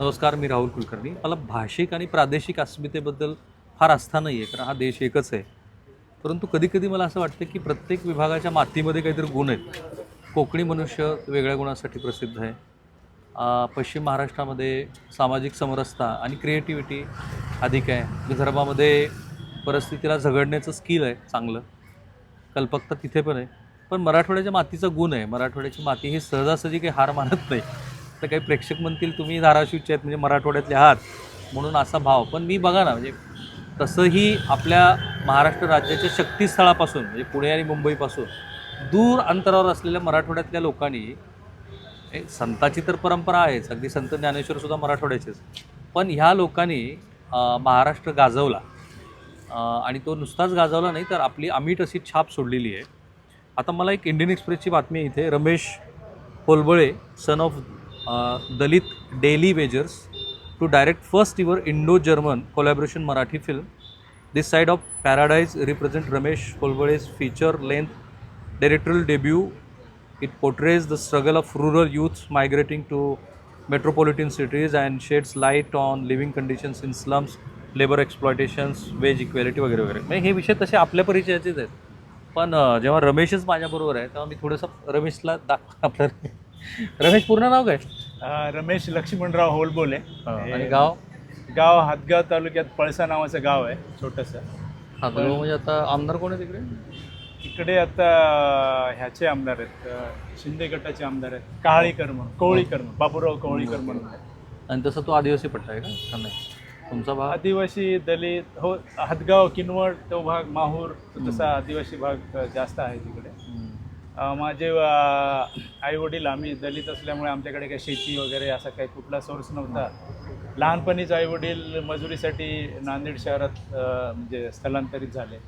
नमस्कार मी राहुल कुलकर्णी. मला भाषिक आणि प्रादेशिक अस्मितेबद्दल फार आस्था नाही आहे कारण हा देश एकच आहे. परंतु कधीकधी मला असं वाटतं की प्रत्येक विभागाच्या मातीमध्ये काहीतरी गुण आहेत. कोकणी मनुष्य वेगळ्या गुणासाठी प्रसिद्ध आहे. पश्चिम महाराष्ट्रामध्ये सामाजिक समरसता आणि क्रिएटिव्हिटी अधिक आहे. विदर्भामध्ये परिस्थितीला झगडण्याचं स्किल आहे चांगलं. कल्पकता तिथे पण आहे. पण मराठवाड्याच्या मातीचा गुण आहे. मराठवाड्याची माती ही सहजासहजी काही हार मानत नाही. तर काही प्रेक्षक म्हणतील तुम्ही धाराशिवचे आहेत म्हणजे मराठवाड्यातले आहात. म्हणून असा भाव. पण मी बघा ना म्हणजे तसंही आपल्या महाराष्ट्र राज्याच्या शक्तीस्थळापासून म्हणजे पुणे आणि मुंबईपासून दूर अंतरावर असलेल्या मराठवाड्यातल्या लोकांनी संताची तर परंपरा आहेच अगदी संत ज्ञानेश्वर सुद्धा मराठवाड्याचेच पण ह्या लोकांनी महाराष्ट्र गाजवला. आणि तो नुसताच गाजवला नाही तर आपली अमीट अशी छाप सोडलेली आहे. आता मला एक इंडियन एक्सप्रेसची बातमी इथे. Ramesh Holbale son of Dalit daily wagers to direct first your Indo German collaboration Marathi film this side of paradise represent Ramesh Kolwale's feature length directorial debut it portrays the struggle of rural youth migrating to metropolitan cities and shades light on living conditions in slums labour exploitations wage equality वगैरे वगैरे. म्हणजे हे विषय तसे आपल्या परिचयाचेच आहेत. पण जेव्हा रमेशच माझ्याबरोबर आहे तेव्हा मी थोडंसं रमेशला दाखव आपल्याला रमेश पूर्ण नाव काय? रमेश लक्ष्मणराव होलबोले. आणि गाव? गाव हातगाव तालुक्यात पळसा नावाचं गाव आहे छोटंसं. हा तो म्हणजे आता आमदार कोण आहे तिकडे तिकडे आता ह्याचे आमदार आहेत शिंदे गटाचे आमदार आहेत काहळीकर म्हणून कोवळीकर म्हणून बाबूराव कोवळीकर म्हणून. आणि तसं तो आदिवासी पट्टा आहे का? नाही? तुमचा भाग? आदिवासी दलित हो हातगाव किनवट तो भाग माहूर तसा आदिवासी भाग जास्त आहे तिकडे. माझे आईवडील आम्ही दलित असल्यामुळे आमच्याकडे काही शेती वगैरे असा काही कुठला सोर्स नव्हता. लहानपणीच आईवडील मजुरीसाठी नांदेड शहरात म्हणजे स्थलांतरित झाले.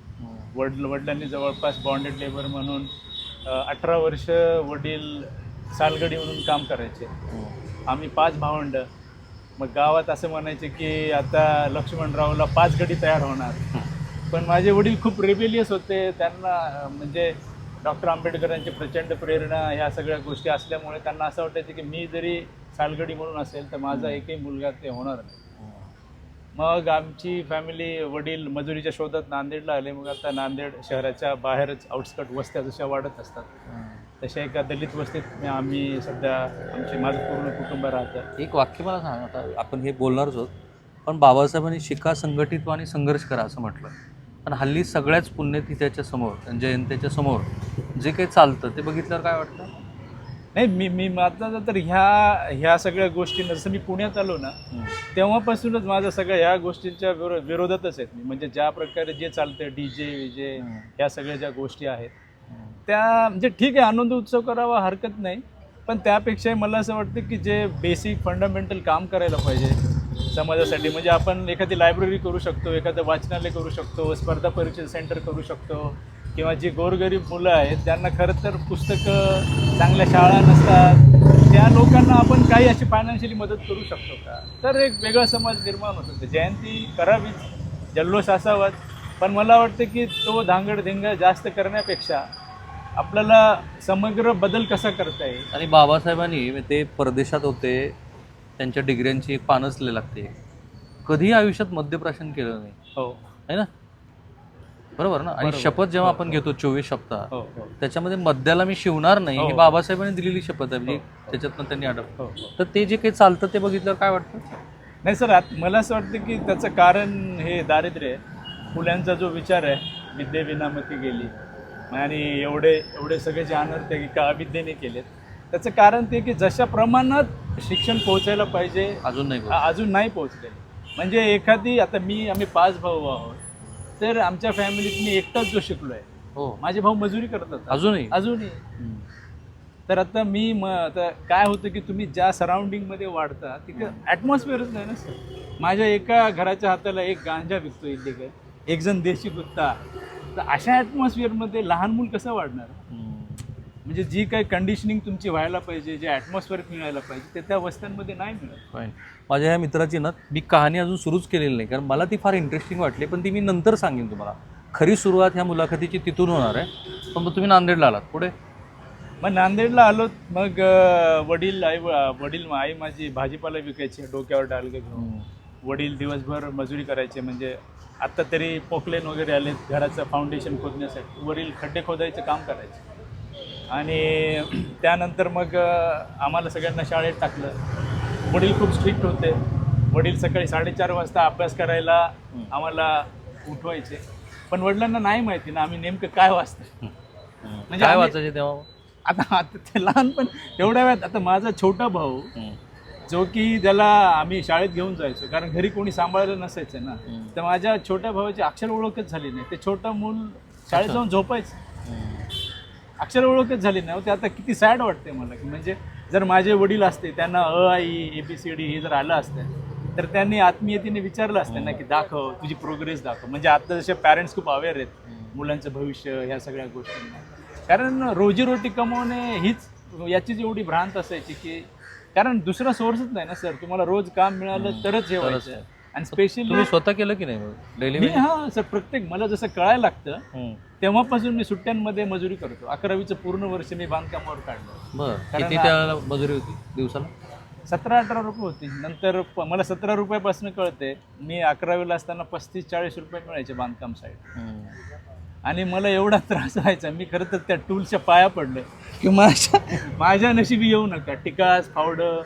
वडील वडिलांनी जवळपास बॉन्डेड लेबर म्हणून अठरा वर्ष वडील सालगडी म्हणून काम करायचे. आम्ही पाच भावंड. मग गावात असं म्हणायचे की आता लक्ष्मणरावला पाच गडी तयार होणार. पण माझे वडील खूप रेबेलियस होते. त्यांना म्हणजे डॉक्टर आंबेडकरांची प्रचंड प्रेरणा ह्या सगळ्या गोष्टी असल्यामुळे त्यांना असं वाटायचं की मी जरी सालगडी म्हणून असेल तर माझा एकही मुलगा ते होणार नाही. मग आमची फॅमिली वडील मजुरीच्या शोधात नांदेडला आले. मग आता नांदेड शहराच्या बाहेरच आउटस्कट वस्त्या जशा वाढत असतात तशा एका दलित वस्तीत आम्ही सध्या आमचे माझं पूर्ण कुटुंब राहतं. एक वाक्य मला सांग आता आपण हे बोलणारच आहोत पण बाबासाहेबांनी शिका संघटित आणि संघर्ष करा असं म्हटलं. पण हल्ली सगळ्याच पुण्यतिथ्याच्या समोर जयंतीच्या समोर. जे काही चालतं ते बघितल्यावर काय वाटतं? नाही मी मी माझा तर ह्या ह्या सगळ्या गोष्टी जसं मी पुण्यात आलो ना तेव्हापासूनच माझं सगळ्या ह्या गोष्टींच्या विरो विरोधातच आहेत मी. म्हणजे ज्या प्रकारे जे चालतं डी जे विजे. ह्या सगळ्या ज्या गोष्टी आहेत त्या म्हणजे ठीक आहे आनंद उत्सव करावा हरकत नाही. पण त्यापेक्षा मला असं वाटतं की जे बेसिक फंडामेंटल काम करायला पाहिजे समाजासाठी. म्हणजे आपण एखादी लायब्ररी करू शकतो एखादं वाचनालय करू शकतो स्पर्धा परीक्षा सेंटर करू शकतो किंवा जी गोरगरीब मुलं आहेत त्यांना खरं तर पुस्तकं चांगल्या शाळा नसतात. त्या लोकांना आपण काही अशी फायनान्शियली मदत करू शकतो का? तर एक वेगळा समाज निर्माण होतो. जयंती करावीच जल्लोष असावाच. पण मला वाटतं की तो धांगडधिंगा जास्त करण्यापेक्षा आपल्याला समग्र बदल कसा करता येईल? आणि बाबासाहेबांनी ते परदेशात होते त्यांच्या डिग्र्यांची एक पानच लिहिली लागते. कधीही आयुष्यात मद्यप्राशन केलं नाही. हो. आहे ना? बरोबर ना? आणि बरोबर. शपथ जेव्हा हो, आपण हो. घेतो चोवीस शपथा हो हो. त्याच्यामध्ये मद्याला मी शिवणार नाही ही हो. बाबासाहेबांनी दिलेली शपथ आहे म्हणजे हो. त्याच्यातनं त्यांनी अडप हो हो. तर ते जे काही चालतं ते बघितल्यावर काय वाटतं? नाही सर आत- मला असं वाटतं की त्याचं कारण हे दारिद्र्य आहे. फुल्यांचा जो विचार आहे विद्ये विनामती गेली. आणि एवढे एवढे सगळे जे अनर्थ आहे की का अविद्येने केलेत? त्याचं कारण ते की जशा प्रमाणात शिक्षण पोहोचायला पाहिजे. अजून नाही. अजून नाही पोहोचलेले म्हणजे एखादी आता मी आम्ही पाच भाऊ आहोत. तर आमच्या फॅमिलीत मी एकटाच जो शिकलो आहे हो. माझे भाऊ मजुरी करतात अजूनही? अजूनही. हम्म. तर आता मी म आता काय होतं की तुम्ही ज्या सराउंडिंगमध्ये वाढता तिथे ॲटमॉस्फिअरच नाही ना सर माझ्या एका घराच्या हाताला एक गांजा विकतो इलिगल. एक जण देशी गुत्ता तर अशा ॲटमॉस्फिअरमध्ये लहान मूल कसं वाढणार? हम्म. म्हणजे जी काही कंडिशनिंग तुमची व्हायला पाहिजे जे ॲटमॉस्फिअर मिळायला पाहिजे ते त्या वस्त्यांमध्ये नाही मिळत. Fine. माझ्या ह्या मित्राची ना मी कहाणी अजून सुरूच केलेली नाही कारण मला ती फार इंटरेस्टिंग वाटली पण ती मी नंतर सांगेन तुम्हाला. खरी सुरुवात ह्या मुलाखतीची तिथून होणार आहे. पण मग तुम्ही नांदेडला आलात पुढे? मग नांदेडला आलो मग वडील आई वडील आई माझी भाजीपाला विकायची डोक्यावर डालगे घेऊन. वडील दिवसभर मजुरी करायचे म्हणजे आत्ता तरी पोकलेन वगैरे आले घराचं फाउंडेशन खोदण्यासाठी. वडील खड्डे खोदायचं काम करायचे. आणि त्यानंतर मग आम्हाला सगळ्यांना शाळेत टाकलं. वडील खूप स्ट्रिक्ट होते. वडील सकाळी साडेचार वाजता अभ्यास करायला आम्हाला उठवायचे. पण वडिलांना नाही माहिती ना आम्ही नेमकं काय वाचतं म्हणजे काय वाचायचे तेव्हा? आता आता ते लहानपण एवढ्या वेळात आता माझा छोटा भाऊ जो की त्याला आम्ही शाळेत घेऊन जायचो कारण घरी कोणी सांभाळायला नसायचं ना तर माझ्या छोट्या भावाची अक्षर ओळखच झाली नाही. ते छोटं मूल शाळेत जाऊन झोपायचं. अक्षर ओळखच झाली नाही ते आता किती सॅड वाटते मला की म्हणजे जर माझे वडील असते त्यांना अ आई ए बी सी डी हे जर आलं असतं तर त्यांनी आत्मीयतेने विचारलं असतं ना की दाखव तुझी प्रोग्रेस दाखव. म्हणजे आता जसे पॅरेंट्स खूप अवेअर आहेत मुलांचं भविष्य ह्या सगळ्या गोष्टींना. कारण रोजीरोटी कमवणे हीच याचीच एवढी भ्रांत असायची की कारण दुसरा सोर्सच नाही ना सर तुम्हाला रोज काम मिळालं तरच हे तरच. आणि स्पेशली स्वतः केलं की नाही डेली हा सर प्रत्येक मला जसं कळायला लागतं तेव्हापासून मी सुट्ट्यांमध्ये मजुरी करतो. अकरावीचं पूर्ण वर्ष मी बांधकामावर काढलं. बर. कारण किती त्या मजुरी होती? दिवसाला? सतरा अठरा रुपये होती. नंतर प- मला सतरा रुपयापासून कळते मी अकरावीला असताना पस्तीस चाळीस रुपये मिळायचे बांधकाम साईड आणि मला एवढा त्रास व्हायचा मी खरं तर त्या टूलच्या पाया पडले. की माझ्या माझ्या नशिबी येऊ नका. टिकास फावडं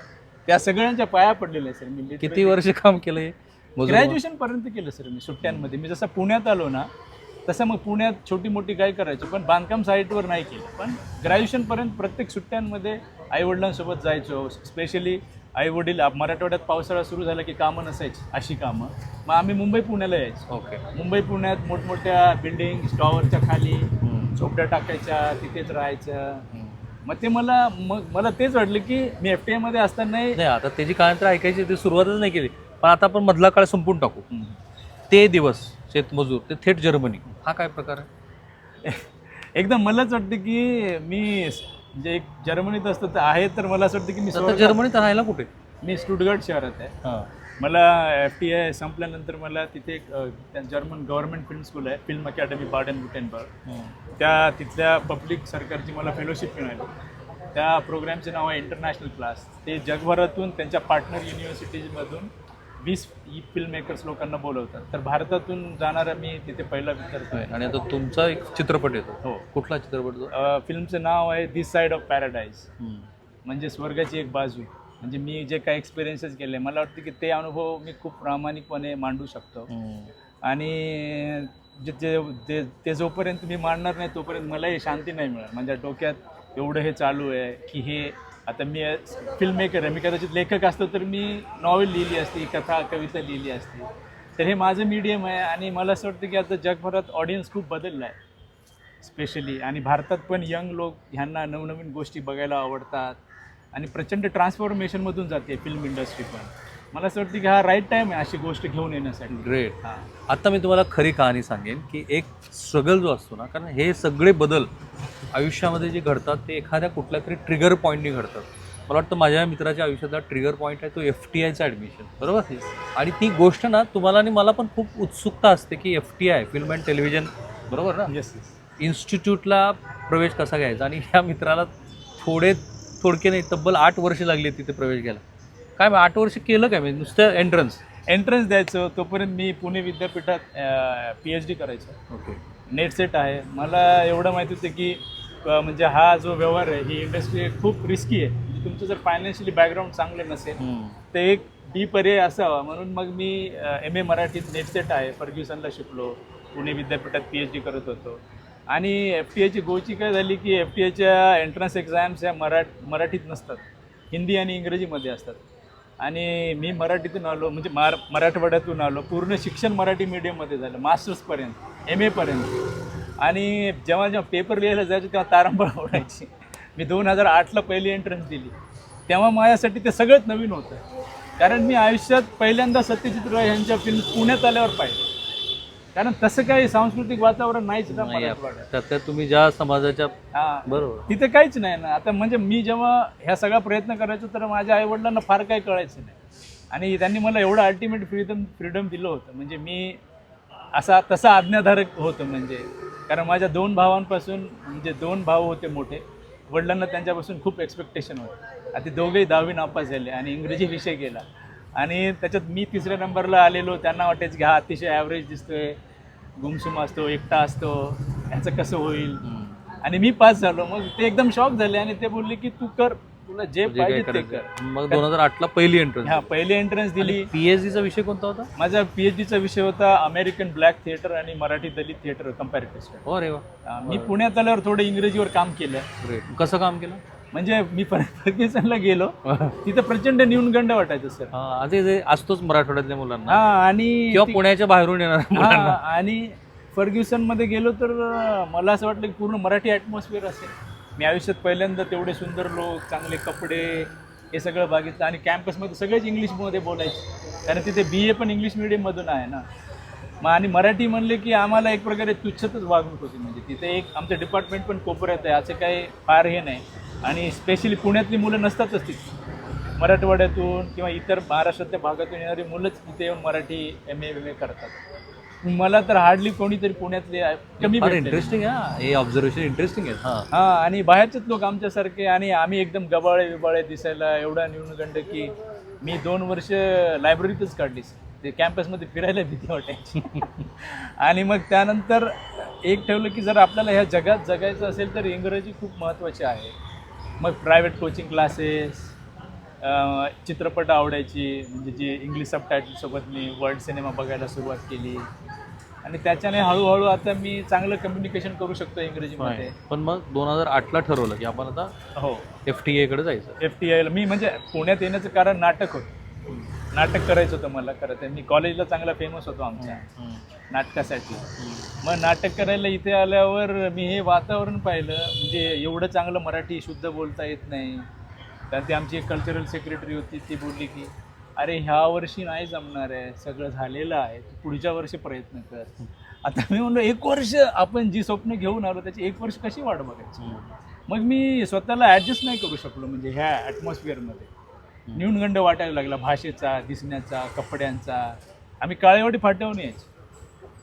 त्या सगळ्यांच्या पाया पडलेल्या सर. मी किती वर्ष काम केलं हे मजुरी ग्रॅज्युएशन पर्यंत केलं सर मी सुट्ट्यांमध्ये. मी जसं पुण्यात आलो ना तसं मग पुण्यात छोटी मोठी काय करायचो पण बांधकाम साईटवर नाही केलं. पण ग्रॅज्युएशन पर्यंत प्रत्येक सुट्ट्यांमध्ये आईवडिलांसोबत जायचो. स्पेशली आईवडील मराठवाड्यात पावसाळा सुरू झाला की कामं नसायची अशी कामं. मग आम्ही मुंबई पुण्याला यायचो. ओके. मुंबई पुण्यात मोठमोठ्या बिल्डिंग टॉवरच्या खाली झोपड्या टाकायच्या तिथेच राहायच्या मग ते मला मग मला तेच वाटलं की मी एफ टी आयमध्ये असतानाही नाही आता त्याची काय तर ऐकायची ती सुरुवातच नाही केली. पण आता आपण मधला काळ संपून टाकू. ते दिवस. शेतमजूर ते थेट जर्मनी. हा काय प्रकार आहे? एकदम मलाच वाटतं की मी म्हणजे एक जर्मनीत असतो तर आहे तर मला असं वाटतं की मी जर्मनीत राहायला कुठे? मी स्टुटगर्ट शहरात आहे. मला एफ टी आय संपल्यानंतर मला तिथे एक जर्मन गव्हर्नमेंट फिल्म स्कूल आहे फिल्म अकॅडमी बार्डन बुटेनबर्ग. त्या तिथल्या पब्लिक सरकारची मला फेलोशिप मिळाली. त्या प्रोग्रामचे नाव आहे इंटरनॅशनल क्लास. ते जगभरातून त्यांच्या पार्टनर युनिव्हर्सिटीजमधून वीस फिल्म मेकर्स लोकांना बोलवतात. तर भारतातून जाणारा मी तिथे पहिला आहे आणि आता तुमचा एक चित्रपट येतो. हो. कुठला चित्रपट तो? अ, फिल्मचं नाव आहे दिस साईड ऑफ पॅराडाईज म्हणजे स्वर्गाची एक बाजू. म्हणजे मी जे काही एक्सपिरियन्सेस केले मला वाटतं की ते अनुभव मी खूप प्रामाणिकपणे मांडू शकतो. आणि जे जे ते ते जोपर्यंत मी मांडणार नाही तोपर्यंत मलाही शांती नाही मिळणार माझ्या डोक्यात एवढं हे चालू आहे की हे आता मी फिल्म मेकर आहे मी कदाचित लेखक असतो तर मी नॉवेल लिहिली असती कथा कविता लिहिली असती. तर हे माझं मीडियम आहे आणि मला असं वाटतं की आता जगभरात ऑडियन्स खूप बदलला आहे. स्पेशली आणि भारतात पण यंग लोक ह्यांना नवनवीन गोष्टी बघायला आवडतात आणि प्रचंड ट्रान्सफॉर्मेशनमधून जाते फिल्म इंडस्ट्री पण. मला असं वाटतं की हा राईट टाईम आहे अशी गोष्ट घेऊन येण्यासाठी. ग्रेट हां. आता मी तुम्हाला खरी कहाणी सांगेन की एक स्ट्रगल जो असतो ना कारण हे सगळे बदल आयुष्यामध्ये जे घडतात ते एखाद्या कुठल्या तरी ट्रिगर पॉईंटनी घडतात. मला वाटतं माझ्या मित्राच्या आयुष्यातला ट्रिगर पॉईंट आहे तो एफ टी आयचं ॲडमिशन बरोबर? आणि ती गोष्ट ना तुम्हाला आणि मला पण खूप उत्सुकता असते की F T I film and television बरोबर ना? येस इन्स्टिट्यूटला प्रवेश कसा घ्यायचा? आणि ह्या मित्राला थोडे थोडके नाही तब्बल आठ वर्ष लागली तिथे प्रवेश घ्यायला. काय मग आठ वर्ष केलं काय म्हणजे नुसतं एंट्रन्स एंट्रन्स द्यायचं तोपर्यंत मी पुणे विद्यापीठात पी एच डी करायचं. ओके नेट सेट आहे. मला एवढं माहिती होतं की म्हणजे हा जो व्यवहार आहे ही इंडस्ट्री खूप रिस्की आहे. म्हणजे तुमचं जर फायनान्शियली बॅकग्राऊंड चांगलं नसेल तर एक डी पर्याय असावा. म्हणून मग मी एम ए मराठीत नेट सेट आहे. फर्ग्युसनला शिकलो. पुणे विद्यापीठात पी एच डी करत होतो. आणि एफ टी आयची गोची काय झाली की एफ टी आयच्या एंट्रन्स एक्झाम्स ह्या मराठ मराठीत नसतात. हिंदी आणि इंग्रजीमध्ये असतात. आणि मी मराठीतून आलो म्हणजे मार मराठवाड्यातून आलो. पूर्ण शिक्षण मराठी मीडियममध्ये झालं मास्टर्सपर्यंत एम एपर्यंत आणि जेव्हा जेव्हा पेपर लिहायला जायचं तेव्हा तारांबळ ओढायची. मी दोन हजार आठला पहिली एंट्रन्स दिली. तेव्हा माझ्यासाठी ते सगळंच नवीन होतं. कारण मी आयुष्यात पहिल्यांदा सत्यजित राय यांच्या फिल्म पुण्यात आल्यावर पाहिजे कारण तसं काही सांस्कृतिक वातावरण नाहीच ना नाही मराठवाड्यात तुम्ही ज्या समाजाच्या हा. बरोबर. तिथे काहीच नाही ना. आता म्हणजे मी जेव्हा ह्या सगळा प्रयत्न करायचो तर माझ्या आईवडिलांना फार काही कळायचं नाही. आणि त्यांनी मला एवढं अल्टिमेट फ्रीडम फ्रीडम दिलं होतं. म्हणजे मी असा तसा आज्ञाधारक होतो म्हणजे. कारण माझ्या दोन भावांपासून म्हणजे दोन भाऊ होते मोठे. वडिलांना त्यांच्यापासून खूप एक्सपेक्टेशन होतं. आता ते दोघेही दहावी नापास झाले आणि इंग्रजी विषय गेला आणि त्याच्यात मी तिसऱ्या नंबरला आलेलो त्यांना वाटायचं की हा अतिशय ॲव्हरेज दिसतोय गुमसुम असतो एकटा असतो ह्याचं कसं होईल? आणि मी पास झालो. मग ते एकदम शॉक झाले आणि ते बोलले की तू कर तुला जे पाहिजे ते कर. मग दोन हजार आठला पहिली एंट्रन्स हा पहिले एंट्रन्स दिली. पीएचडीचा विषय कोणता होता? माझा पीएचडीचा विषय होता अमेरिकन ब्लॅक थिएटर आणि मराठी दलित थिएटर कम्पॅरेटिव्ह हो रे वा मी पुण्यात आल्यावर थोडं इंग्रजीवर काम केलं. कसं काम केलं? म्हणजे मी फर्ग्युसनला गेलो. तिथं प्रचंड न्यूनगंड वाटायचं सर. जे असतोच मराठवाड्यातल्या मुलांना. हा आणि किंवा पुण्याच्या बाहेरून येणार आणि फर्ग्युसनमध्ये गेलो तर मला असं वाटलं की पूर्ण मराठी ॲटमॉस्फिअर असेल. मी आयुष्यात पहिल्यांदा तेवढे सुंदर लोक चांगले कपडे हे सगळं बघितलं. आणि कॅम्पसमध्ये सगळेच इंग्लिशमध्ये बोलायचे. कारण तिथे बी ए पण इंग्लिश मिडियममधून आहे ना. मग आणि मराठी म्हणले की आम्हाला एक प्रकारे तुच्छतच वागणूक होती. म्हणजे तिथे एक आमचं डिपार्टमेंट पण कोपऱ्यात आहे. असं काही फार हे नाही. आणि स्पेशली पुण्यातली मुलं नसतातच तिथे. मराठवाड्यातून किंवा इतर महाराष्ट्रातल्या भागातून येणारी मुलंच इथे येऊन Marathi M A M A करतात. मला तर हार्डली कोणीतरी पुण्यातले कमी. इंटरेस्टिंग आहे हे. ऑब्झर्वेशन इंटरेस्टिंग आहे हा. हा आणि बाहेरचेच लोक आमच्यासारखे आणि आम्ही एकदम गबाळे बिबाळे दिसायला एवढा न्यूनगंड की मी दोन वर्ष लायब्ररीतच काढली ते कॅम्पसमध्ये फिरायला भीती वाटायची. आणि मग त्यानंतर एक ठेवलं की जर आपल्याला ह्या जगात जगायचं असेल तर इंग्रजी खूप महत्त्वाची आहे. मग प्रायव्हेट कोचिंग क्लासेस चित्रपट आवडायची म्हणजे जी इंग्लिश सबटायटलसोबत मी वर्ल्ड सिनेमा बघायला सुरुवात केली. आणि त्याच्याने हळूहळू आता मी चांगलं कम्युनिकेशन करू शकतो इंग्रजीमध्ये. पण मग दोन हजार आठला ठरवलं की आपण आता हो. एफ टी एकडे जायचं. एफ टी आयला मी म्हणजे पुण्यात येण्याचं कारण नाटक होतं. नाटक करायचं होतं मला खरं तर. मी कॉलेजला चांगला फेमस होतो आमच्या नाटकासाठी. मग नाटक करायला इथे आल्यावर मी हे वातावरण पाहिलं म्हणजे एवढं चांगलं मराठी शुद्ध बोलता येत नाही. कारण ती आमची एक कल्चरल सेक्रेटरी होती ती बोलली की अरे ह्या वर्षी नाही जमणार आहे सगळं झालेलं आहे तू पुढच्या वर्षी प्रयत्न कर. आता मी म्हणलो एक वर्ष आपण जी स्वप्न घेऊन आलो त्याची एक वर्ष कशी वाट बघायची? मग मी स्वतःला ॲडजस्ट नाही करू शकलो म्हणजे ह्या ॲटमॉस्फिअरमध्ये न्यूनगंड वाटायला लागला भाषेचा दिसण्याचा कपड्यांचा. आम्ही काळेवाडी फाट्यावरून यायचो.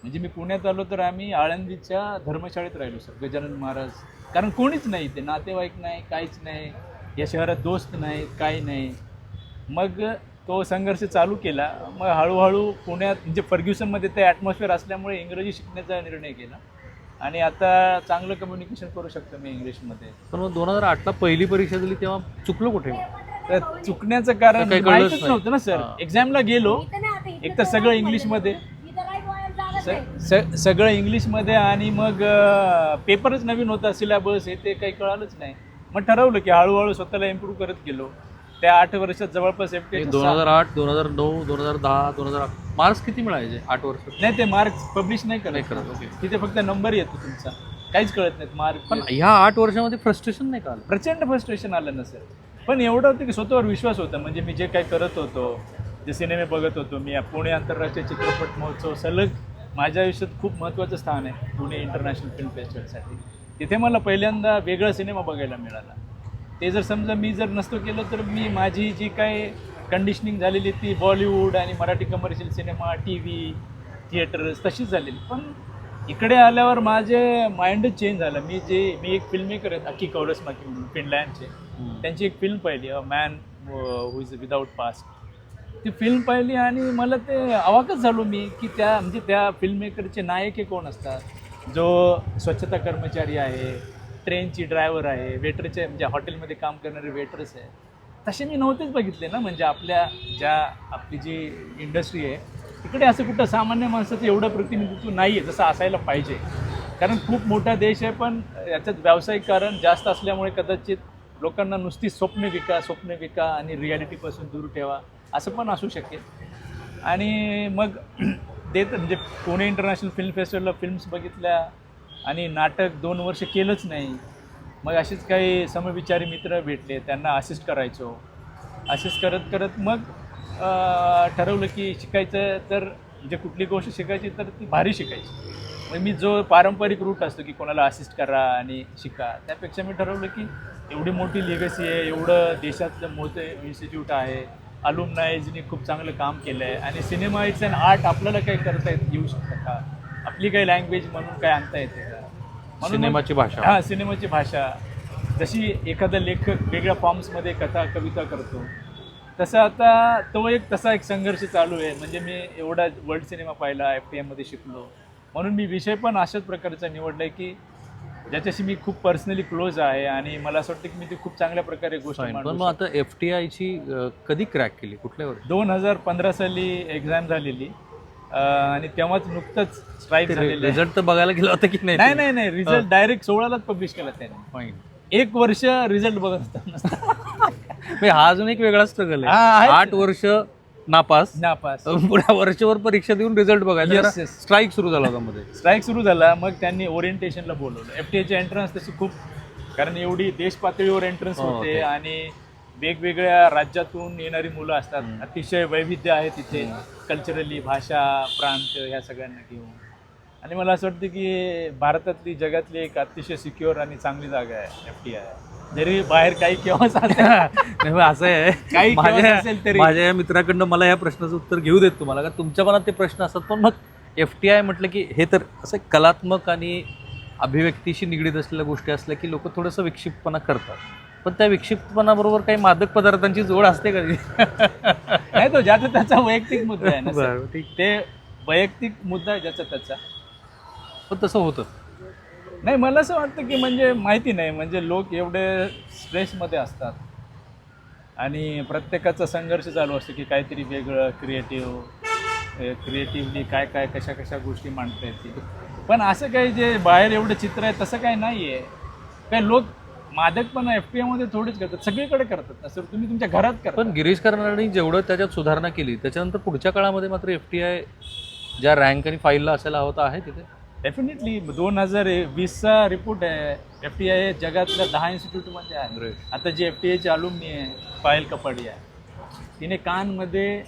म्हणजे मी पुण्यात आलो तर आम्ही आळंदीच्या धर्मशाळेत राहिलो सर गजानन महाराज. कारण कोणीच नाही ते नातेवाईक नाही काहीच नाही. या शहरात दोस्त नाही काही नाही. मग तो संघर्ष चालू केला. मग हळूहळू पुण्यात म्हणजे फर्ग्युसनमध्ये ते ॲटमॉस्फिअर असल्यामुळे इंग्रजी शिकण्याचा निर्णय केला. आणि आता चांगलं कम्युनिकेशन करू शकतो मी इंग्लिशमध्ये. पण मग दोन हजार आठला पहिली परीक्षा दिली तेव्हा चुकलो कुठे? तर चुकण्याचं कारण काही कळलंच माहीतच नाही. नव्हतं ना सर. हां. एक्झामला गेलो. एक तर सगळं इंग्लिशमध्ये स- स- सगळं इंग्लिशमध्ये आणि मग पेपरच नवीन होता सिलेबस हे ते काही कळालंच नाही. मग ठरवलं की हळूहळू स्वतःला इम्प्रूव्ह करत गेलो. त्या आठ वर्षात जवळपास हे FTH दोन हजार आठ दोन हजार नऊ दोन हजार दहा दोन हजार मार्क्स किती मिळायचे आठ वर्ष? नाही ते मार्क्स पब्लिश नाही नाही करत करत ओके तिथे फक्त नंबर येतो तुमचा. काहीच कळत नाहीत मार्क पण ह्या आठ वर्षामध्ये फ्रस्ट्रेशन नाही का आलं? प्रचंड फ्रस्ट्रेशन आलं नसेल पण एवढं होतं की स्वतःवर विश्वास होता. म्हणजे मी जे काही करत होतो जे सिनेमे बघत होतो मी पुणे आंतरराष्ट्रीय चित्रपट महोत्सव सलग माझ्या आयुष्यात खूप महत्त्वाचं स्थान आहे पुणे इंटरनॅशनल फिल्म फेस्टिवलसाठी तिथे मला पहिल्यांदा वेगळा सिनेमा बघायला मिळाला. ते जर समजा मी जर नसतो केलं तर मी माझी जी काय कंडिशनिंग झालेली ती बॉलिवूड आणि Marathi commercial cinema T V theatres तशीच झालेली. पण इकडे आल्यावर माझे माइंडच चेंज झालं. मी जे मी एक फिल्म मेकर आहेत अक्की कौलसमाकी म्हणून फिनलँडचे त्यांची एक फिल्म पाहिली a man who is without past ती फिल्म पाहिली आणि मला ते अवाकच झालो मी की त्या म्हणजे त्या फिल्म मेकरचे नायक कोण असतात? जो स्वच्छता कर्मचारी आहे ट्रेनची ड्रायव्हर आहे वेटरचे म्हणजे हॉटेलमध्ये काम करणारे वेटर्स आहे. तसे मी नव्हतेच बघितले ना म्हणजे आपल्या ज्या आपली जी इंडस्ट्री आहे तिकडे असं कुठं सामान्य माणसाचं एवढं प्रतिनिधित्व नाही आहे जसं असायला पाहिजे. कारण खूप मोठा देश आहे पण याच्यात व्यावसायिक कारण जास्त असल्यामुळे कदाचित लोकांना नुसती स्वप्न विका स्वप्न विका आणि रियालिटीपासून दूर ठेवा असं पण असू शकेल. आणि मग देत म्हणजे पुणे इंटरनॅशनल फिल्म फेस्टिवलला फिल्म्स बघितल्या आणि नाटक दोन वर्ष केलंच नाही. मग असेच काही समविचारी मित्र भेटले त्यांना असिस्ट करायचो. असिस्ट करत करत मग ठरवलं की शिकायचं तर म्हणजे कुठली गोष्ट शिकायची तर ती भारी शिकायची. मग मी जो पारंपरिक रूट असतो की कोणाला असिस्ट करा आणि शिका त्यापेक्षा मी ठरवलं की एवढी मोठी लिगसी आहे एवढं देशातलं मोठं इन्स्टिट्यूट आहे. अलुमनाईजनी खूप चांगलं काम केलं आहे आणि सिनेमा इट्स अँड आर्ट आपल्याला काही करता येत येऊ शकतं का? आपली काही लँग्वेज म्हणून काय आणता येते का? सिनेमाची भाषा. हा सिनेमाची भाषा. जशी एखादा लेखक वेगळ्या फॉर्म्समध्ये कथा कविता करतो तसं आता तो एक तसा एक संघर्ष चालू आहे. म्हणजे मी एवढा वर्ल्ड सिनेमा पाहिला एफ टी एममध्ये शिकलो. म्हणून मी विषय पण अशाच प्रकारचा निवडला आहे की ज्याच्याशी मी खूप पर्सनली क्लोज आहे आणि मला असं वाटतं की मी ती खूप चांगल्या प्रकारे गोष्ट मग आता एफ टी आयची कधी क्रॅक केली? कुठल्या वर्षी? दोन हजार पंधरा साली एक्झाम झालेली. आणि तेव्हाच नुकतंच स्ट्राईक झालेलं. रिझल्ट तर बघायला गेला होता की नाही नाही नाही नाही. रिझल्ट डायरेक्ट सोळालाच पब्लिश केला त्याने. एक वर्ष रिझल्ट बघत असताना हा अजून एक वेगळा स्ट्रगल हा, आहे. आहेच. आठ वर्ष नापास. नापास. पुढ्या वर्षभर परीक्षा देऊन रिझल्ट Yes, बघायला yes. स्ट्राईक सुरू झाला होता मध्ये. स्ट्राईक सुरू झाला. मग त्यांनी ओरिएंटेशनला बोलवलं. एफ टी एची एंट्रन्स तशी खूप कारण एवढी देश पातळीवर एंट्रन्स हो, होते ते. आणि वेगवेगळ्या राज्यातून येणारी मुलं असतात. अतिशय वैविध्य आहे तिथे. कल्चरली भाषा प्रांत ह्या सगळ्यांना घेऊन. आणि मला असं वाटतं की भारतातली जगातली एक अतिशय सिक्युअर आणि चांगली जागा आहे एफ टी आय जरी बाहेर काही केव्हा असं आहे. काही माझ्या असेल तरी. माझ्या या मित्राकडनं मला या प्रश्नाचं उत्तर घेऊ देत तुम्हाला. का तुमच्या मनात ते प्रश्न असतात. पण मग एफ टी आय म्हटलं की हे तर असं कलात्मक आणि अभिव्यक्तीशी निगडीत असलेल्या गोष्टी असल्या की लोक थोडंसं विक्षिप्तपणा करतात. पण त्या विक्षिप्तपणाबरोबर काही मादक पदार्थांची जोड असते कधी नाही तो ज्याचा त्याचा वैयक्तिक मुद्दा आहे ना सर. बरं ठीक. ते वैयक्तिक मुद्दा आहे ज्याचा त्याचा. पण तसं होतं. नाही मला असं वाटतं की म्हणजे माहिती नाही म्हणजे लोक एवढे स्ट्रेसमध्ये असतात. आणि प्रत्येकाचा संघर्ष चालू असतो की काहीतरी वेगळं क्रिएटिव्ह क्रिएटिव्हली काय काय कशा कशा गोष्टी मांडता येतील. पण असं काही जे बाहेर एवढं चित्र आहे तसं काही नाही आहे काही लोक मादकपणा एफ पी एमध्ये थोडीच करतात सगळीकडे करतात. असं तुम्ही तुमच्या घरात करता. पण गिरीश कर्नाडनी जेवढं त्याच्यात सुधारणा केली त्याच्यानंतर पुढच्या काळामध्ये मात्र एफ टी आय ज्या रँक आणि फाईलला असायला हवं आहे तिथे. डेफिनेटली दोन हजार वीसचा रिपोर्ट आहे. एफ टी आय जगातल्या दहा इन्स्टिट्यूटमध्ये आहे. आता जी एफ टी आयची अलुमनी आहे पायल कपाडिया तिने कानमध्ये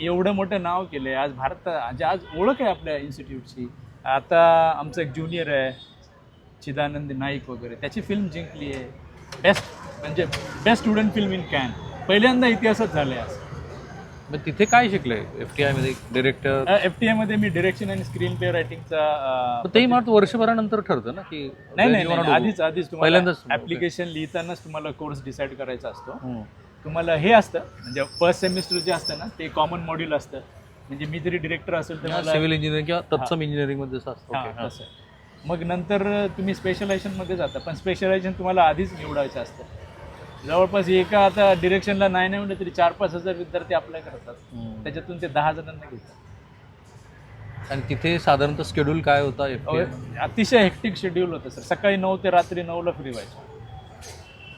एवढं मोठं नाव केलं आहे आज भारत आज ओळख आहे आपल्या इन्स्टिट्यूटची आता आमचं एक ज्युनियर आहे. चिदानंद नाईक वगैरे त्याची फिल्म जिंकली आहे. बेस्ट म्हणजे best student film in Cannes पहिल्यांदा इतिहासात झालं असं. मग तिथे काय शिकलंय? एफ टी आयमध्ये डिरेक्टर एफ टी आयमध्ये मी डिरेक्शन आणि स्क्रीन प्ले रायटिंगचा तेही मला वाटतं वर्षभरानंतर ठरतं ना की नाही नाही. आधीच आधीच तुम्हाला पहिल्यांदाच ऍप्लिकेशन लिहितानाच तुम्हाला कोर्स डिसाईड करायचा असतो. हम्म. तुम्हाला हे असतं म्हणजे फर्स्ट सेमिस्टर जे असतं ना ते कॉमन मॉड्यूल असतं. म्हणजे मी जरी डिरेक्टर असेल तर मला सिव्हिल इंजिनिअरिंग किंवा तत्सम इंजिनिअरिंगमध्ये जसं असतं हा, Okay, हा. तसं. मग नंतर तुम्ही स्पेशलायझेशनमध्ये जाता पण स्पेशलायझेशन तुम्हाला आधीच निवडायचं असतं. जवळपास एका आता डिरेक्शनला नाही नाही म्हणलं तरी चार पाच हजार विद्यार्थी अप्लाय करतात. त्याच्यातून ते दहा जणांना घेतात. आणि तिथे साधारणतः शेड्यूल काय होता अतिशय हेक्टिक शेड्यूल होतं सर सकाळी नऊ ते रात्री नऊला फ्री व्हायचं.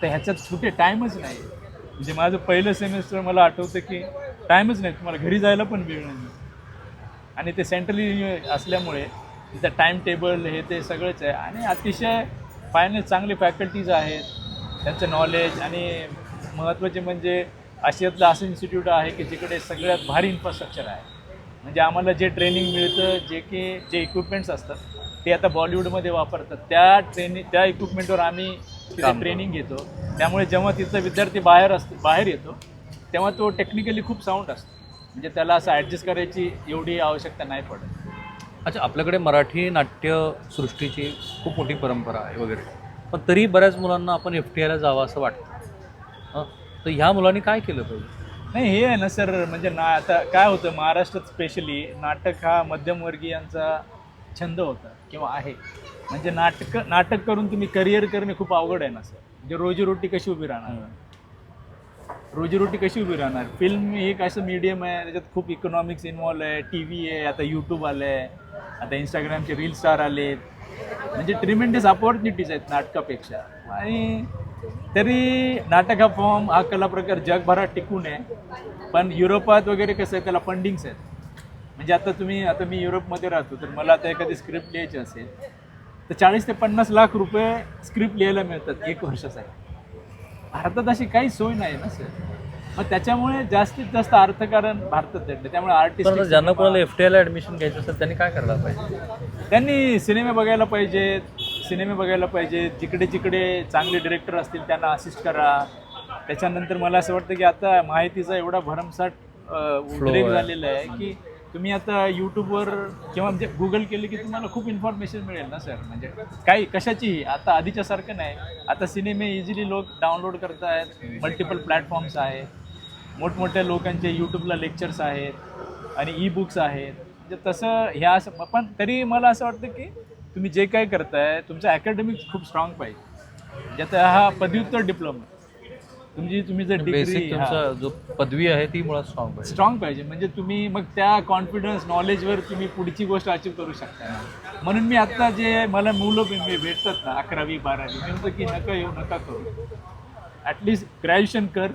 तर ह्याच्यात कुठे टाईमच नाही. म्हणजे माझं पहिलं सेमिस्टर मला आठवतं की टाईमच नाही. तुम्हाला घरी जायला पण वेळ नाही. आणि ते सेंट्रली असल्यामुळे तिथं टाईम टेबल हे ते सगळंच आहे. आणि अतिशय फायनल चांगले फॅकल्टीज आहेत. त्यांचं नॉलेज आणि महत्त्वाचे म्हणजे आशियातलं असं इन्स्टिट्यूट आहे की जिकडे सगळ्यात भारी इन्फ्रास्ट्रक्चर आहे. म्हणजे आम्हाला जे ट्रेनिंग मिळतं जे की जे इक्विपमेंट्स असतात ते आता बॉलिवूडमध्ये वापरतात. त्या ट्रेनिंग त्या इक्विपमेंटवर आम्ही तिथे ट्रेनिंग घेतो. त्यामुळे जेव्हा तिथला विद्यार्थी बाहेर असतो बाहेर येतो तेव्हा तो टेक्निकली खूप साऊंड असतो. म्हणजे त्याला असं ॲडजस्ट करायची एवढी आवश्यकता नाही पडत. अच्छा आपल्याकडे मराठी नाट्यसृष्टीची खूप मोठी परंपरा आहे वगैरे. पण तरी बऱ्याच मुलांना आपण एफ टी आयला जावं असं वाटतं. हं? तर ह्या मुलांनी काय केलं पाहिजे? नाही हे आहे ना सर म्हणजे ना आता काय होतं महाराष्ट्रात स्पेशली नाटक हा मध्यमवर्गीयांचा छंद होता किंवा आहे. म्हणजे नाटक नाटक करून तुम्ही करिअर करणे खूप अवघड आहे ना सर. म्हणजे रोजीरोटी कशी उभी राहणार? रोजीरोटी कशी उभी राहणार? फिल्म ही एक असं मीडियम आहे त्याच्यात खूप इकॉनॉमिक्स इन्वॉल्व आहे टी व्ही आहे आता यूट्यूब आलं आहे आता इंस्टाग्रामचे रील स्टार आलेत. म्हणजे ट्रिमेंडस अपॉर्च्युनिटीज आहेत नाटकापेक्षा. आणि तरी नाटक हा फॉर्म हा कला प्रकार जगभरात टिकून आहे. पण युरोपात वगैरे कसं आहे त्याला फंडिंग्स आहेत. म्हणजे आता तुम्ही आता मी युरोपमध्ये राहतो तर मला आता एखादी स्क्रिप्ट लिहायची असेल तर चाळीस ते पन्नास लाख रुपये स्क्रिप्ट लिहायला मिळतात एक वर्षासाठी. भारतात अशी काही सोय नाही ना सर? मग त्याच्यामुळे जास्तीत जास्त अर्थकारण भारतात दडलं त्यामुळे आता ज्यांना आर्टिस्ट कोणाला एफ टी आयला ऍडमिशन घ्यायचं असेल त्यांनी काय करायला पाहिजे? त्यांनी सिनेमे बघायला पाहिजेत सिनेमे बघायला पाहिजेत जिकडे जिकडे चांगले डिरेक्टर असतील त्यांना असिस्ट करा. त्याच्यानंतर मला असं वाटतं की आता माहितीचा एवढा भरमसाठ उद्रेक. झालेला आहे की तुम्ही आता यूट्यूबवर किंवा म्हणजे गुगल केले की तुम्हाला खूप इन्फॉर्मेशन मिळेल ना सर म्हणजे काही कशाचीही. आता आधीच्या सारखं नाही. आता सिनेमे इझिली लोक डाउनलोड करतायत. मल्टिपल प्लॅटफॉर्म्स आहे. मोठमोठ्या लोकांचे यूट्यूबला लेक्चर्स आहेत आणि ई बुक्स आहेत. म्हणजे तसं ह्या असं पण तरी मला असं वाटतं की तुम्ही जे काही करताय तुमचं अकॅडमिक खूप स्ट्रॉंग पाहिजे. म्हणजे आता हा पदव्युत्तर डिप्लोमा तुमची तुम्ही जर डिग्री तुमचा जो पदवी आहे ती मुळात स्ट्रॉंग पाहिजे. स्ट्रॉंग पाहिजे. म्हणजे तुम्ही मग त्या कॉन्फिडन्स नॉलेजवर तुम्ही पुढची गोष्ट अचीव करू शकता. म्हणून मी आता जे मला मुलं भेटतात ना अकरावी बारावी मी म्हणतो की नका येऊ नका करू. ॲटलिस्ट ग्रॅज्युएशन कर.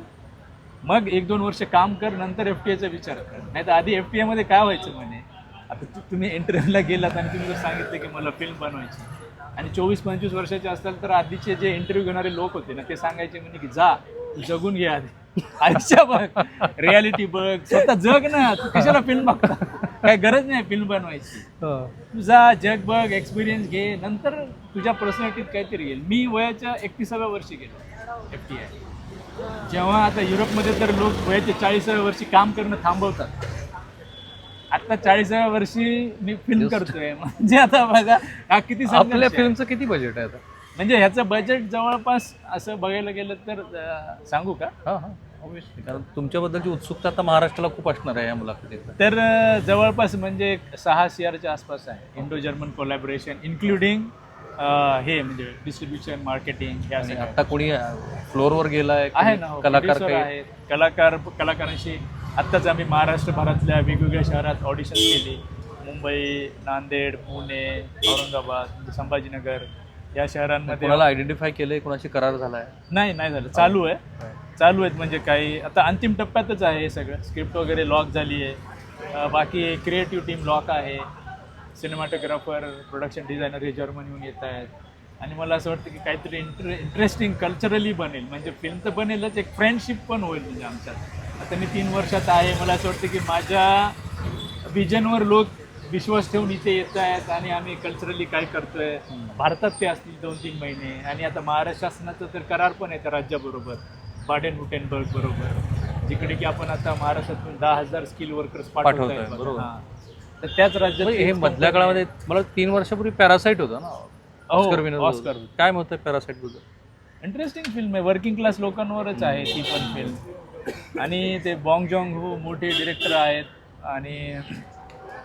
मग एक दोन वर्ष काम कर नंतर एफ टी एचा विचार कर. नाही तर आधी एफ टी एमध्ये काय व्हायचं म्हणे? आता तु- तुम्ही इंटरव्ह्यूला गेलात आणि तुम्ही जर सांगितलं की मला फिल्म बनवायची आणि चोवीस पंचवीस वर्षाचे असतात तर आधीचे जे इंटरव्ह्यू घेणारे लोक होते ना ते सांगायचे म्हणे की जा तू जगून घे आधी. आयुष्य बघ रियालिटी बघ स्वतः जग ना तू कशाला फिल्म बघता? काय गरज नाही फिल्म बनवायची. तू जा जग बघ एक्सपिरियन्स घे नंतर तुझ्या पर्सनॅलिटीत काहीतरी येईल. मी वयाच्या एकतीसाव्या वर्षी गेलो एफ टी आय जेव्हा आता युरोपमध्ये तर लोक वयाच्या चाळीसाव्या वर्षी काम करणं थांबवतात. आता चाळीसाव्या वर्षी मी फिल्म करतोय. म्हणजे आता बघा हा किती आपल्या. फिल्मचं किती बजेट आहे आता? म्हणजे ह्याचं बजेट जवळपास असं बघायला गेलं तर अं, सांगू का? हां हां. ऑब्विसली कारण तुमच्याबद्दलची उत्सुकता आता महाराष्ट्राला खूप असणार आहे या मुलाखतीत. तर अं, जवळपास म्हणजे एक सहा सीआरच्या आसपास आहे. इंडो जर्मन कोलॅबरेशन इन्क्लुडिंग हे म्हणजे डिस्ट्रीब्युशन मार्केटिंग आणि आता कोणी फ्लोअरवर गेलाय आहे ना हो, कलाकार producer काही? आहेत. कलाकार कलाकारांशी आत्ताच आम्ही महाराष्ट्रभरातल्या वेगवेगळ्या शहरात ऑडिशन केली. मुंबई नांदेड पुणे औरंगाबाद म्हणजे संभाजीनगर या शहरांमध्ये कोणाला आयडेंटिफाय केलंय? कोणाशी करार झालाय? नाही नाही झालं. चालू आहे. चालू आहेत म्हणजे काही आता अंतिम टप्प्यातच आहे हे सगळं. स्क्रिप्ट वगैरे लॉक झाली आहे. अं, बाकी क्रिएटिव्ह टीम लॉक आहे. सिनेमॅटोग्राफर प्रोडक्शन डिझायनर हे जर्मनीहून येत आहेत. आणि मला असं वाटतं की काहीतरी इंटर इंटरेस्टिंग कल्चरली बनेल. म्हणजे फिल्म तर बनेलच एक फ्रेंडशिप पण होईल म्हणजे आमच्यात. आता मी तीन वर्षात आहे मला असं वाटतं की माझ्या विजनवर लोक विश्वास ठेवून इथे येत आहेत आणि आम्ही कल्चरली काय करतोय. भारतात ते असतील दोन तीन महिने. आणि आता महाराष्ट्र शासनाचं तर करार पण आहे त्या राज्याबरोबर. बाडेन हुटेनबर्ग बरोबर. जिकडे की आपण आता महाराष्ट्रातून दहा हजार स्किल वर्कर्स पाठवतोय, पाठवतोय बरोबर. तर त्याच राज्यात हे मधल्या काळामध्ये मला तीन वर्षापूर्वी पॅरासाईट होता ना? ऑस्कर विनर ऑस्कर काय मत आहे पॅरासाईटबद्दल? इंटरेस्टिंग फिल्म आहे. वर्किंग क्लास लोकांवरच आहे ती पण फिल्म आणि ते बॉंग जॉंग हो मोठे डिरेक्टर आहेत. आणि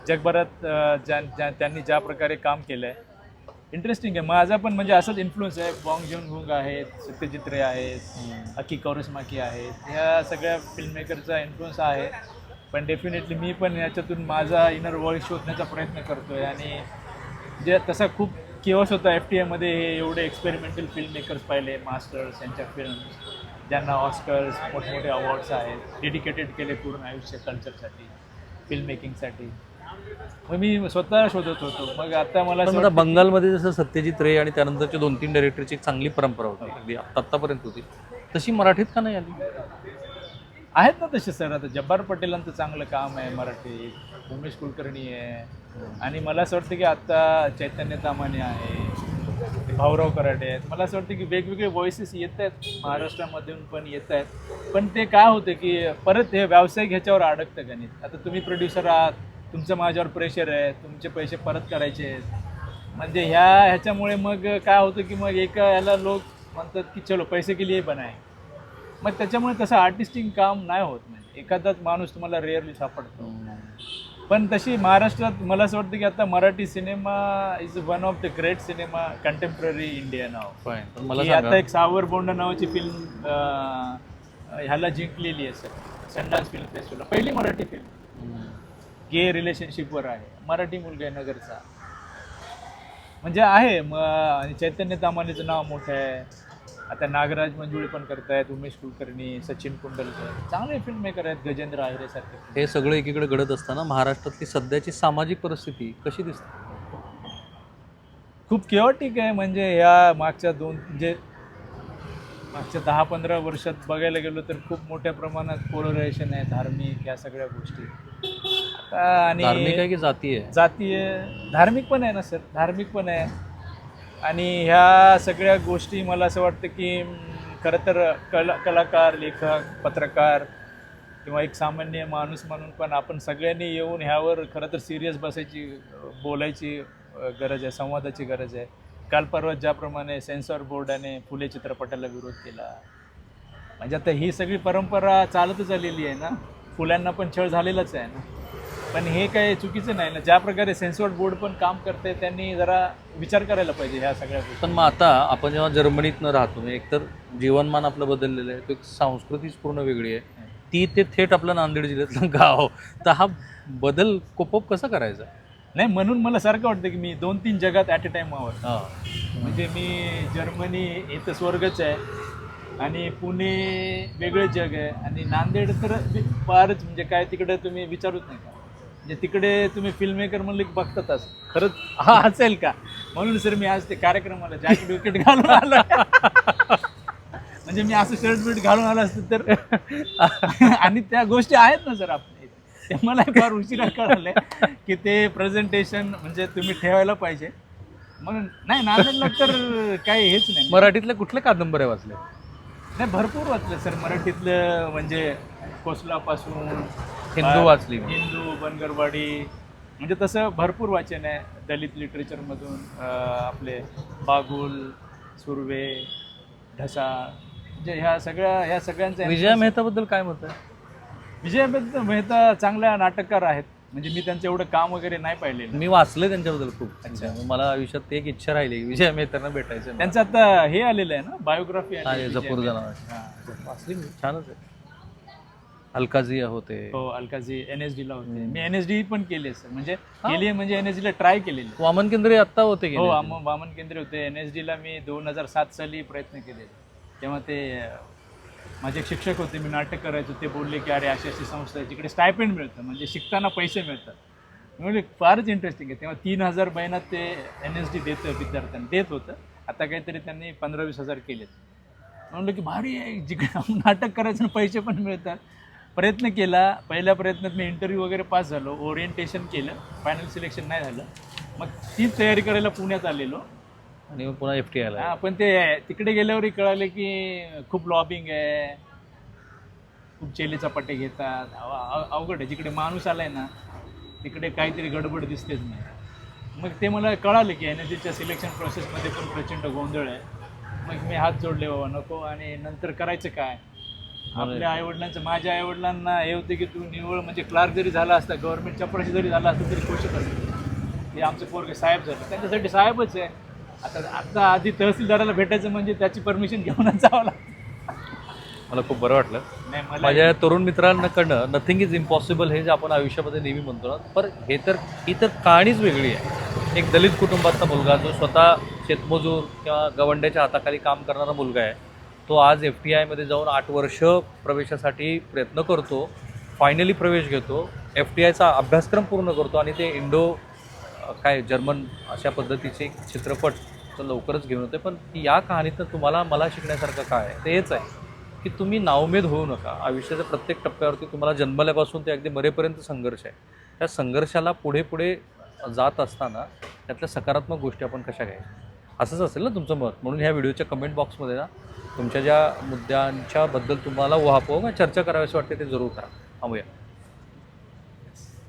जगभरात अं, ज्या ज्या त्यांनी ज्या प्रकारे काम केलं आहे इंटरेस्टिंग आहे. माझा पण म्हणजे असंच इन्फ्लुएन्स आहे. बॉंग जॉंग हुंग आहेत सत्यजित रे आहेत अकी कौरसमाकी आहेत. ह्या सगळ्या फिल्ममेकरचा इन्फ्लुएन्स आहे. पण डेफिनेटली मी पण याच्यातून माझा इनर वॉइस शोधण्याचा प्रयत्न करतोय. आणि जे तसा खूप केवस होता एफ टी एमध्ये हे एवढे एक्सपेरिमेंटल फिल्म मेकर्स पाहिले मास्टर्स यांच्या फिल्म्स ज्यांना ऑस्कर्स मोठमोठे अवॉर्ड्स आहेत डेडिकेटेड केले पूर्ण आयुष्य कल्चरसाठी फिल्म मेकिंगसाठी मग मी स्वतः शोधत होतो. मग आता मला असं बंगालमध्ये जसं सत्यजित रे आणि त्यानंतरचे दोन तीन डायरेक्टरची एक चांगली परंपरा होती. अगदी आत्तापर्यंत होती. तशी मराठीत का नाही आली? आहेत ना तसे सर. आता जब्बार पटेलांचं चांगलं काम आहे मराठीत उमेश कुलकर्णी आहे. आणि मला असं वाटतं की आत्ता चैतन्य तामाने आहे. भाऊराव कराटे आहेत. मला असं वाटतं की वेगवेगळे व्हॉइसेस येत आहेत. महाराष्ट्रामधून पण येत आहेत. पण ते काय होतं की परत हे व्यावसायिक ह्याच्यावर अडकतं गणित. आता तुम्ही प्रोड्युसर आहात. तुमचं माझ्यावर प्रेशर आहे. तुमचे पैसे परत करायचे आहेत. म्हणजे ह्या ह्याच्यामुळे मग काय होतं की मग एका याला लोक म्हणतात की चलो पैसे के लिए बनाय मग त्याच्यामुळे तसं आर्टिस्टिक काम नाही होत म्हणजे. एखादाच माणूस तुम्हाला रेअरली सापडतो. पण तशी महाराष्ट्रात मला असं वाटतं की आता Marathi cinema is one of the great cinema contemporary India नाव मला आता एक सावर बोंड नावाची फिल्म ह्याला जिंकलेली आहे सर. संडास फिल्म फेस्टिवल पहिली मराठी फिल्म गे रिलेशनशिपवर आहे. मराठी मुलगा आहे नगरचा. म्हणजे आहे मग चैतन्य तामानेचं नाव मोठं आहे. आता नागराज मंजुळे पण करतायत उमेश कुलकर्णी सचिन कुंडलकर. चांगले फिल्म मेकर आहेत गजेंद्र आहिरे सारखे हे सगळं एकीकडे घडत असताना महाराष्ट्रातली सध्याची सामाजिक परिस्थिती कशी दिसते? खूप केवटिक आहे म्हणजे ह्या मागच्या दोन म्हणजे मागच्या दहा पंधरा वर्षात बघायला गेलो तर खूप मोठ्या प्रमाणात पोलरायझेशन आहे धार्मिक या सगळ्या गोष्टी. आता धार्मिक आहे आणि की जाती आहे? जातीय धार्मिक पण आहे ना सर धार्मिक पण आहे. आणि ह्या सगळ्या गोष्टी मला असं वाटतं की खरं तर कला कलाकार लेखक पत्रकार किंवा एक सामान्य माणूस म्हणून पण आपण सगळ्यांनी येऊन ह्यावर खरं तर सिरियस बसायची बोलायची गरज आहे संवादाची गरज आहे. काल परवा ज्याप्रमाणे सेन्सॉर बोर्डाने फुले चित्रपटाला विरोध केला. म्हणजे आता ही सगळी परंपरा चालतच आलेली आहे ना? फुल्यांना पण छळ झालेलाच आहे ना? पण हे काय चुकीचं नाही ना. ज्या प्रकारे सेन्सॉर बोर्ड पण काम करते त्यांनी जरा विचार करायला पाहिजे ह्या सगळ्या गोष्टी. पण मग आता आपण जेव्हा जर्मनीतनं राहतो म्हणजे एकतर जीवनमान आपलं बदललेलं आहे तो एक संस्कृतीच पूर्ण वेगळी आहे. ती ते थेट आपलं नांदेड जिल्ह्यातलं गाव. तर हा बदल कोपप कसा करायचा? नाही म्हणून मला सारखं वाटतं की मी दोन तीन जगात ॲट अ टाइम हां. म्हणजे मी जर्मनी हे तर स्वर्गच आहे आणि पुणे वेगळं जग आहे आणि नांदेड तर फारच म्हणजे काय तिकडे तुम्ही विचारूच नाही का म्हणजे तिकडे तुम्ही फिल्म मेकर म्हणले की बघतातच खरंच हा असेल का? म्हणून सर मी आज ते कार्यक्रमाला जॅकेट विकेट घालून आलो. म्हणजे मी असं शर्ट बिर्ट घालून आलो असतो तर. आणि त्या गोष्टी आहेत ना सर आपल्या. ते मला फार उशिरा कळालं की ते प्रेझेंटेशन म्हणजे तुम्ही ठेवायला पाहिजे. मग नाही नांदेडला तर काही हेच नाही. मराठीतल्या कुठल्या कादंबऱ्या वाचल्या? नाही भरपूर वाचलं सर मराठीतलं म्हणजे कोसलापासून हिंदू वाचली मी. हिंदू बनगरवाडी म्हणजे तसं भरपूर वाचन आहे. दलित लिटरेचरमधून अं, आपले बागुल सुर्वे ढसा म्हणजे ह्या सगळ्या ह्या सगळ्यांचं विजया मेहताबद्दल काय मत आहे? विजय मेहता मेहता चांगल्या नाटककार आहेत. म्हणजे मी त्यांचं एवढं काम वगैरे नाही पाहिलेलं. मी वाचले त्यांच्याबद्दल खूप. अच्छा. म्हणजे मला आयुष्यात एक इच्छा राहिली विजया मेहतांना भेटायचं. त्यांचं आता हे आलेलं आहे ना? बायोग्राफी जपूर जनावर. वाचली मी छानच आहे. अलकाजिया होते. हो अलकाजी एन एस ला होते. मी एन एस डी पण केली सर म्हणजे केली म्हणजे एन एस ला ट्राय केलेली. वामन केंद्रे आत्ता होते हो वामन केंद्र होते. एन एस ला मी दोन हजार सात साली प्रयत्न केले तेव्हा ते अं, माझे एक शिक्षक होते मी नाटक करायचो ते बोलले की अरे अशी अशी संस्था आहे जिकडे स्टायपेंड मिळतं. म्हणजे शिकताना पैसे मिळतात. मी म्हणले फारच इंटरेस्टिंग आहे. तेव्हा तीन हजार महिन्यात ते एन एस डी देतं विद्यार्थ्यांना. देत होतं. आता काहीतरी त्यांनी पंधरा वीस हजार केलेत. म्हणलं की भारी आहे. जिकडे नाटक करायचं आणि पैसे पण मिळतात. प्रयत्न केला. पहिल्या प्रयत्नात मी इंटरव्ह्यू वगैरे पास झालो. ओरिएंटेशन केलं. फायनल सिलेक्शन नाही झालं. मग तीच तयारी करायला पुण्यात आलेलो. आणि मग पुन्हा एफ टी आयला हा, पण ते तिकडे गेल्यावरही कळालं की खूप लॉबिंग आहे. खूप चेले चपाटे घेतात. अव- अव- अवघड आहे. जिकडे माणूस आलाय ना तिकडे काहीतरी गडबड दिसतेच नाही. मग ते मला कळालं की एन एस सिलेक्शन प्रोसेसमध्ये पण प्रचंड गोंधळ आहे. मग मी हात जोडले बाबा नको. आणि नंतर करायचं काय? आपल्या आईवडिलांचं माझ्या आईवडिलांना हे होते की तू निवळ म्हणजे क्लार्क जरी झाला असता गव्हर्नमेंट चपराशी जरी झाला असता तरी खुश असते. ते आमचे पोरगे साहेब झाले. त्यांच्यासाठी साहेबच आहे. आता आता आधी तहसीलदाराला भेटायचं म्हणजे त्याची परमिशन घेऊनच जावं लागतं. मला खूप बरं वाटलं. नाही माझ्या तरुण मित्रांकडनं नथिंग इज इम्पॉसिबल हे जे आपण आयुष्यामध्ये नेहमी म्हणतो ना पण हे तर ही तर कहाणीच वेगळी आहे. एक दलित कुटुंबातला मुलगा जो स्वतः शेतमजूर किंवा गवंड्याच्या हाताखाली काम करणारा मुलगा आहे तो आज एफ टी आयमध्ये जाऊन आठ वर्ष प्रवेशासाठी प्रयत्न करतो. फायनली प्रवेश घेतो. एफ टी आयचा अभ्यासक्रम पूर्ण करतो आणि ते इंडो काय जर्मन अशा पद्धतीचे चित्रपट तर लवकरच घेऊन येतो पण या कहाणीतनं तुम्हाला मला शिकण्यासारखं काय आहे? ते हेच आहे की तुम्ही नावमेद होऊ नका. आयुष्याच्या प्रत्येक टप्प्यावरती तुम्हाला जन्मल्यापासून ते अगदी मरेपर्यंत संघर्ष आहे. त्या संघर्षाला पुढे पुढे जात असताना त्यातल्या सकारात्मक गोष्टी आपण कशा घ्यायच्या? असंच असेल ना तुमचं मत? म्हणून ह्या व्हिडिओच्या कमेंट बॉक्समध्ये ना तुमच्या ज्या मुद्द्यांच्याबद्दल तुम्हाला उहापोह किंवा चर्चा करावीशी वाटते ते जरूर करा. थांबूया.